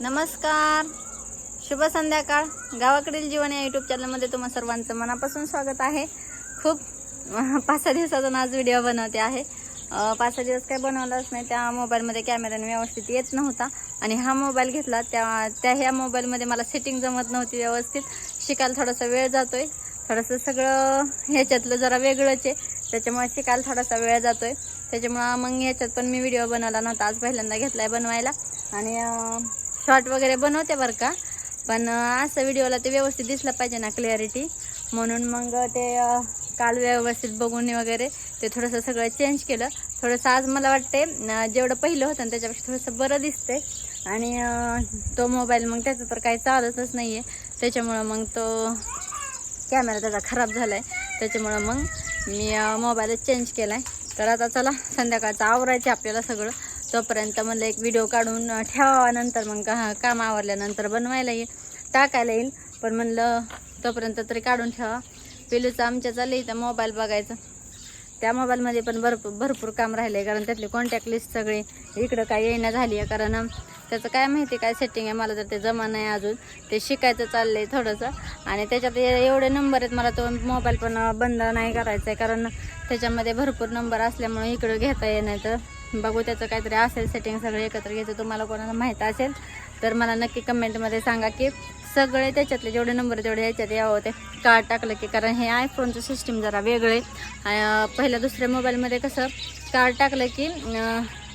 नमस्कार. शुभ संध्याकाळ. गावाकडील जीवन या युट्यूब चॅनलमध्ये तुम्हा सर्वांचं मनापासून स्वागत आहे. खूप पाच सहा दिवसातून आज व्हिडिओ बनवते आहे. पाच सहा दिवस काही बनवलाच नाही त्या मोबाईलमध्ये कॅमेराने व्यवस्थित येत नव्हता. आणि हा मोबाईल घेतला त्या त्या ह्या मोबाईलमध्ये मला सेटिंग जमत नव्हती व्यवस्थित. शिकायला थोडासा वेळ जातो आहे थोडंसं सगळं ह्याच्यातलं जरा वेगळंच आहे. त्याच्यामुळे शिकायला थोडासा वेळ जातो आहे त्याच्यामुळं मग ह्याच्यात पण मी व्हिडिओ बनवला नव्हता. आज पहिल्यांदा घेतला आहे बनवायला. आणि शॉर्ट वगैरे बनवते बरं का. पण असं व्हिडिओला ते व्यवस्थित दिसलं पाहिजे ना क्लॅरिटी म्हणून मग ते काल व्यवस्थित बघून वगैरे ते थोडंसं सगळं चेंज केलं. थोडंसं आज मला वाटते जेवढं पहिलं होतं त्याच्यापेक्षा थोडंसं बरं दिसते आणि तो मोबाईल मग त्याचं तर काही चालतच नाही आहे त्याच्यामुळं मग तो कॅमेरा त्याचा खराब झाला आहे त्याच्यामुळं मग मी मोबाईलच चेंज केला आहे तर आता चला संध्याकाळचं आवरायचं आपल्याला सगळं. तोपर्यंत म्हणलं एक व्हिडिओ काढून ठेवावा नंतर मग का काम आवरल्यानंतर बनवायला येईल. टाकायला येईल. पण म्हणलं तोपर्यंत तरी काढून ठेवा. पिलूचं आमच्या चाललं इथं मोबाईल बघायचं. त्या मोबाईलमध्ये पण भरपूर भरपूर काम राहिले आहे कारण त्यातली कॉन्टॅक्ट लिस्ट सगळी इकडं काय येणं झाली आहे कारण त्याचं काय माहिती काय सेटिंग आहे मला तर ते जमा नाही अजून. ते शिकायचं चाललं आहे थोडंसं. आणि त्याच्यात ए- एवढे नंबर आहेत मला तो मोबाईल पण बंद नाही करायचा आहे कारण त्याच्यामध्ये भरपूर नंबर असल्यामुळे इकडं घेता येणार तर बघू त्याचं काहीतरी असेल सेटिंग सगळे एकत्र घ्यायचं तुम्हाला कोणाला माहीत असेल तर मला नक्की कमेंटमध्ये सांगा की सगळे त्याच्यातले जेवढे नंबर तेवढे ह्याच्यात यावं ते कार्ड टाकलं की कारण हे आयफोनचं सिस्टीम जरा वेगळं आहे. पहिल्या दुसऱ्या मोबाईलमध्ये कसं कार्ड टाकलं की